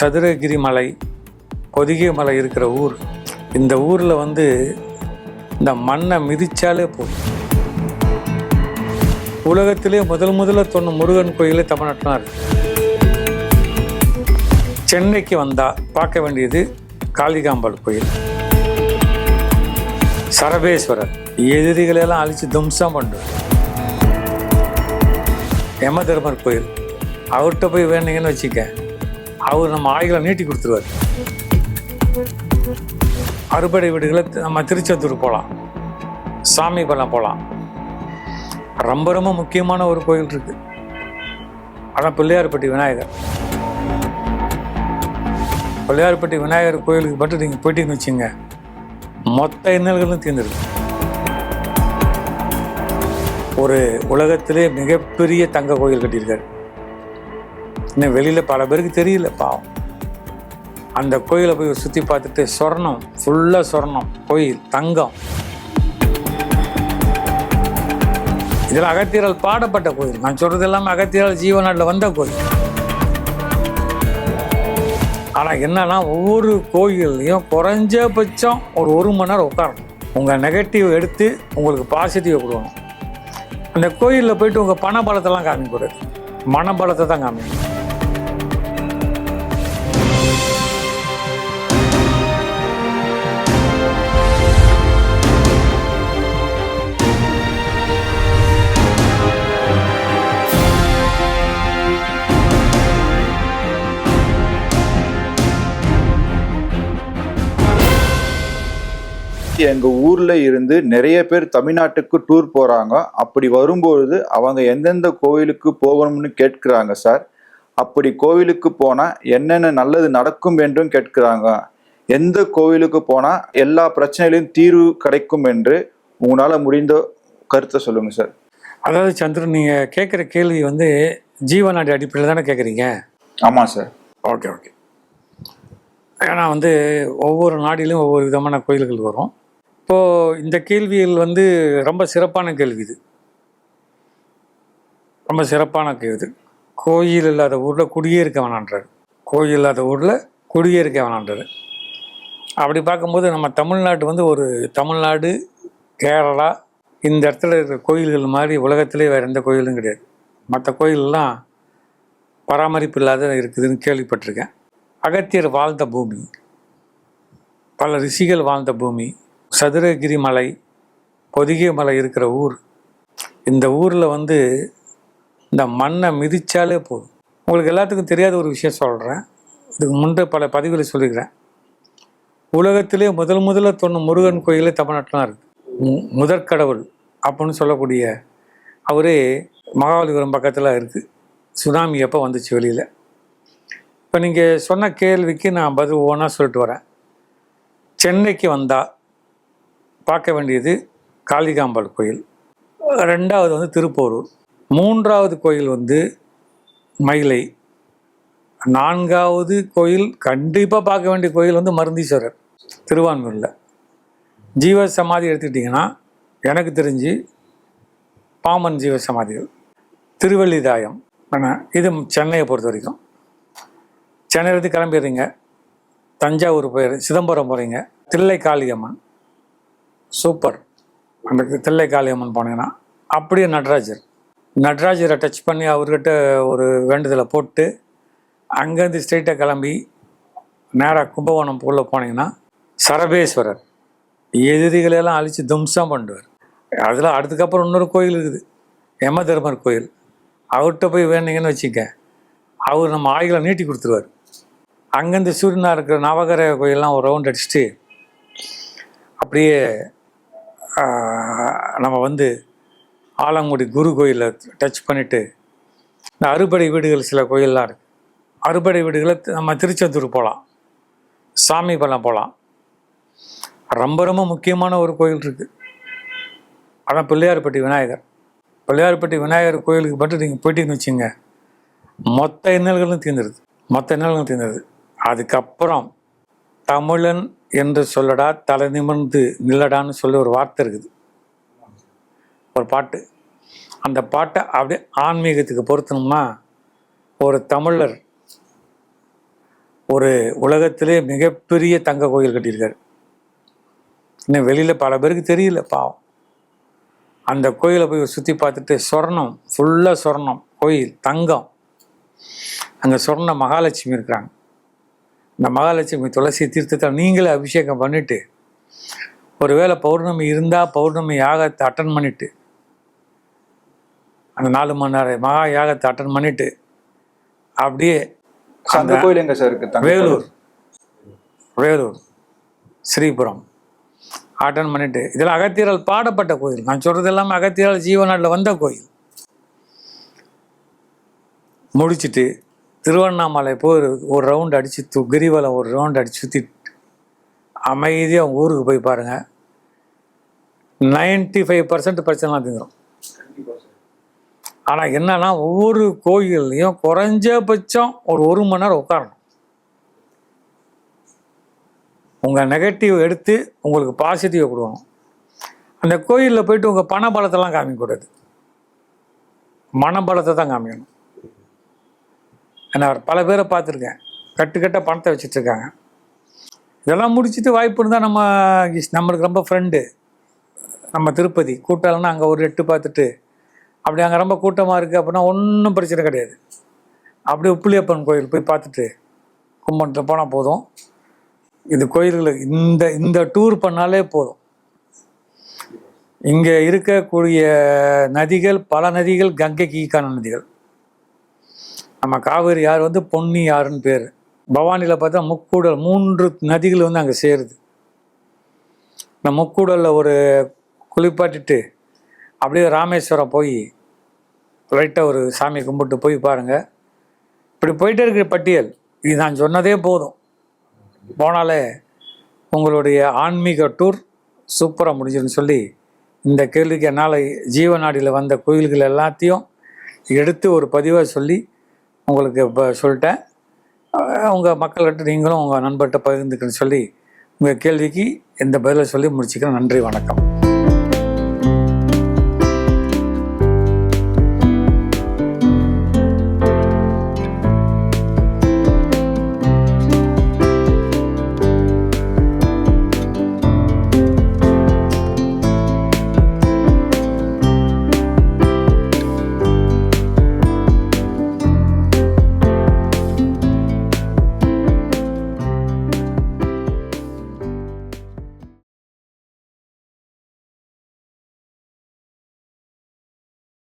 சதுரகிரி மலை பொதிகை மலை இருக்கிற ஊர். இந்த ஊரில் வந்து இந்த மண்ணை மிதித்தாலே போதும். உலகத்திலே முதல் முதல்ல தொண்ணு முருகன் கோயிலே தமிழ்நாட்டில் சென்னைக்கு வந்தால் பார்க்க வேண்டியது காளிகாம்பாள் கோயில். சரபேஸ்வரர் எதிரிகளெல்லாம் அழித்து தும்சம் பண்ணுவார் யம தர்மர் கோயில். அவர்கிட்ட போய் வேணுங்கன்னு வச்சுக்க அவர் நம்ம ஆய்களை நீட்டி கொடுத்துருவார். அறுபடை வீடுகளை நம்ம திருச்செந்தூர் போகலாம் சாமி பலம். போகலாம் ரொம்ப ரொம்ப முக்கியமான ஒரு கோயில் இருக்கு. அதான் பிள்ளையார்பட்டி விநாயகர். பிள்ளையார்பட்டி விநாயகர் கோயிலுக்கு மட்டும் நீங்கள் போயிட்டீங்கன்னு வச்சுங்க மொத்த இன்னல்களும் தீர்ந்துருக்கு ஒரு உலகத்திலே மிகப்பெரிய தங்க கோயில் கட்டியிருக்காரு. இன்னும் வெளியில் பல பேருக்கு தெரியல பாவம். அந்த கோயிலை போய் சுற்றி பார்த்துட்டு சொர்ணம் ஃபுல்லாக சொர்ணம் கோயில் தங்கம். இதில் அகத்தியரால் பாடப்பட்ட கோயில். நான் சொல்கிறது எல்லாமே அகத்தியரால் ஜீவநாட்டில் வந்த கோயில். ஆனால் என்னன்னா ஒவ்வொரு கோயில்லையும் குறைஞ்சபட்சம் ஒரு ஒரு மணி நேரம் உட்காரணும். உங்கள் நெகட்டிவ் எடுத்து உங்களுக்கு பாசிட்டிவ் கொடுக்கணும். அந்த கோயிலில் போயிட்டு உங்கள் பண பலத்தெல்லாம் காமிக்கூடாது மனபலத்தை தான் காமிக்கணும் எங்க ஊர்ல இருந்து நிறைய பேர் தமிழ்நாட்டுக்கு டூர் போறாங்க. அப்படி வரும்பொழுது அவங்க எந்தெந்த கோவிலுக்கு போகணும்னு கேட்கிறாங்க சார். அப்படி கோவிலுக்கு போனா என்னென்ன நல்லது நடக்கும் என்றும் கேட்கிறாங்க. எந்த கோவிலுக்கு போனா எல்லா பிரச்சனையிலும் தீர்வு கிடைக்கும் என்று உங்களால முடிந்த கருத்தை சொல்லுங்க சார். அதாவது சந்திரன் நீங்கள் கேட்குற கேள்வி வந்து ஜீவநாடி அடிப்படையில் தானே கேட்குறீங்க? ஆமா சார். Okay okay. ஏன்னா வந்து ஒவ்வொரு நாடிலும் ஒவ்வொரு விதமான கோயில்கள் வரும். இப்போது இந்த கேள்விகள் வந்து ரொம்ப சிறப்பான கேள்வி இது. ரொம்ப சிறப்பான கேள்வி கோயில் இல்லாத ஊரில் குடியே இருக்க வேணான்றாரு. கோயில் இல்லாத ஊரில் குடியே இருக்க வேணான்றாரு. அப்படி பார்க்கும்போது நம்ம தமிழ்நாடு வந்து ஒரு தமிழ்நாடு கேரளா இந்த இடத்துல இருக்கிற கோயில்கள் மாதிரி உலகத்திலே வேறு எந்த கோயிலும் கிடையாது. மற்ற கோயிலெலாம் பராமரிப்பு இல்லாத இருக்குதுன்னு கேள்விப்பட்டிருக்கேன். அகத்தியர் வாழ்ந்த பூமி பல ரிஷிகள் வாழ்ந்த பூமி சதுரகிரி மலை பொதிகை மலை இருக்கிற ஊர். இந்த ஊரில் வந்து இந்த மண்ணை மிதித்தாலே போதும். உங்களுக்கு எல்லாத்துக்கும் தெரியாத ஒரு விஷயம் சொல்கிறேன் இதுக்கு முன்பே பல பதிவுகளை சொல்லிக்கிறேன் உலகத்திலே முதல் முதல்ல தோணும் முருகன் கோயிலே தமிழ்நாட்டில் இருக்குது முதற்கடவுள் அப்படின்னு சொல்லக்கூடிய அவரே மகாபலிபுரம் பக்கத்தில் இருக்குது சுனாமி எப்போ வந்துச்சு வெளியில்? இப்போ நீங்கள் சொன்ன கேள்விக்கு நான் பதில் ஓனாக சொல்லிட்டு வரேன். சென்னைக்கு வந்தால் பார்க்க வேண்டியது காளிகாம்பாள் கோயில். ரெண்டாவது வந்து திருப்போரூர். மூன்றாவது கோயில் வந்து மயிலை. நான்காவது கோயில் கண்டிப்பாக பார்க்க வேண்டிய கோயில் வந்து மருந்தீஸ்வரர் திருவான்மூரில் ஜீவ சமாதி எடுத்துக்கிட்டிங்கன்னா எனக்கு தெரிஞ்சு பாமன் ஜீவ சமாதிகள் திருவள்ளிதாயம் இது சென்னையை பொறுத்த வரைக்கும். சென்னையிலேருந்து கிளம்பிடுறீங்க. தஞ்சாவூர் போயிரு சிதம்பரம் போகிறீங்க தில்லை காளியம்மன் சூப்பர். அந்த தில்லை காளியம்மன் போனீங்கன்னா அப்படியே நடராஜர். நடராஜரை டச் பண்ணி அவர்கிட்ட ஒரு வேண்டுதலை போட்டு அங்கேருந்து ஸ்ட்ரெயிட்டாக கிளம்பி நேராக கும்பகோணம் உள்ளே போனீங்கன்னா சரபேஸ்வரர். எதிரிகளெல்லாம் அழித்து தும்சம் பண்ணுவார். அதில் அதுக்கப்புறம் இன்னொரு கோயில் இருக்குது. யம தர்மர் கோயில். அவர்கிட்ட போய் வேணுங்கன்னு வச்சுக்க அவர் நம்ம ஆய்களை நீட்டி கொடுத்துருவார். அங்கேருந்து சூரியனாக இருக்கிற நவகர கோயிலெலாம் ஒரு ரவுண்ட் அடிச்சுட்டு அப்படியே நம்ம வந்து ஆலங்குடி குரு கோயிலை டச் பண்ணிவிட்டு இந்த அறுபடை வீடுகள் சில கோயிலெலாம் இருக்குது அறுபடை வீடுகளை நம்ம திருச்செந்தூர் போகலாம் சாமி பலம். போகலாம் ரொம்ப ரொம்ப முக்கியமான ஒரு கோயில் இருக்குது அதான் பிள்ளையார்பட்டி விநாயகர். பிள்ளையார்பட்டி விநாயகர் கோயிலுக்கு மட்டும் நீங்கள் போயிட்டீங்கன்னு வச்சுங்க மொத்த இன்னல்களும் தீர்ந்துருது மொத்த இன்னல்களும் தீர்ந்துருது அதுக்கப்புறம் தமிழன் என்று சொல்லடா தலை நிமிர்ந்து நில்லடான்னு சொல்லி ஒரு வார்த்தை இருக்குது. ஒரு பாட்டு. அந்த பாட்டை அப்படியே ஆன்மீகத்துக்கு பொருத்தணும்னா ஒரு தமிழர் ஒரு உலகத்திலே மிகப்பெரிய தங்க கோயில் கட்டியிருக்காரு. இன்னும் வெளியில் பல பேருக்கு தெரியல பாவம். அந்த கோயிலை போய் சுற்றி பார்த்துட்டு சொர்ணம் ஃபுல்லாக சொர்ணம் கோயில் தங்கம். அங்கே சொர்ண மகாலட்சுமி இருக்கிறாங்க. இந்த மகாலட்சுமி துளசி தீர்த்தத்தை நீங்களே அபிஷேகம் பண்ணிட்டு ஒருவேளை பௌர்ணமி இருந்தால் பௌர்ணமி யாகத்தை அட்டன் பண்ணிட்டு அந்த நாலு மணி நேரம் மகா யாகத்தை அட்டன் பண்ணிட்டு அப்படியே அந்த கோயில் எங்க சார் இருக்கு? வேலூர். வேலூர் ஸ்ரீபுரம். அட்டன் பண்ணிட்டு இதெல்லாம் அகத்தியரால் பாடப்பட்ட கோயில். நான் சொல்றது எல்லாமே அகத்தியரால் ஜீவநாட்டில் வந்த கோயில். முடிச்சிட்டு திருவண்ணாமலை போய் ஒரு ஒரு ரவுண்ட் அடித்து து கிரிவலம் ஒரு ரவுண்ட் அடித்து சுற்றி அமைதியாக அவங்க ஊருக்கு போய் பாருங்கள் நைன்டி ஃபைவ் பர்சன்ட் பிரச்சனைலாம் தீந்துடும் ஆனால் என்னன்னா ஒவ்வொரு கோயில்லையும் குறைஞ்சபட்சம் ஒரு ஒரு மணி நேரம் உட்காரணும். உங்கள் நெகட்டிவ் எடுத்து உங்களுக்கு பாசிட்டிவ் கொடுக்கணும். அந்த கோயிலில் போயிட்டு உங்கள் பண பலத்தெல்லாம் காமிக்கக்கூடாது. மனபலத்தை தான் காமிக்கணும். நான் பல பேரை பார்த்துருக்கேன். கட்டுக்கட்ட பணத்தை வச்சுட்ருக்காங்க. இதெல்லாம் முடிச்சுட்டு வாய்ப்பு இருந்தால் நம்ம நம்மளுக்கு ரொம்ப ஃப்ரெண்டு நம்ம திருப்பதி கூட்டம்னா அங்கே ஒரு எட்டு பார்த்துட்டு அப்படி அங்கே ரொம்ப கூட்டமாக இருக்குது அப்படின்னா ஒன்றும் பிரச்சனை கிடையாது. அப்படியே உப்புளியப்பன் கோயில் போய் பார்த்துட்டு கும்பகோணத்தில் போனால் போதும். இது கோயில்களுக்கு இந்த இந்த டூர் பண்ணாலே போதும். இங்கே இருக்கக்கூடிய நதிகள் பல நதிகள் கங்கைக்கு ஈக்கான நதிகள். நம்ம காவேரி யார் வந்து பொன்னி யாருன்னு பேர். பவானியில் பார்த்தா முக்கூடல் மூன்று நதிகள் வந்து அங்கே சேருது. இந்த முக்கூடலில் ஒரு குளிப்பாட்டிட்டு அப்படியே ராமேஸ்வரம் போய் லைட்டாக ஒரு சாமி கும்பிட்டு போய் பாருங்கள் இப்படி போயிட்டே இருக்கிற பட்டியல். இது நான் சொன்னதே போதும். போனாலே உங்களுடைய ஆன்மீக டூர் சூப்பராக முடிஞ்சிடும் சொல்லி இந்த கேள்விக்கு என்னால் ஜீவநாடியில் வந்த கோயில்கள் எல்லாத்தையும் எடுத்து ஒரு பதிவாக சொல்லி உங்களுக்கு இப்போ சொல்லிட்டேன். உங்கள் மக்கள்கிட்ட நீங்களும் உங்கள் நண்பர்கிட்ட பகிர்ந்துக்குன்னு சொல்லி உங்கள் கேள்விக்கு இந்த பதிலை சொல்லி முடிச்சுக்கிறேன். நன்றி வணக்கம்.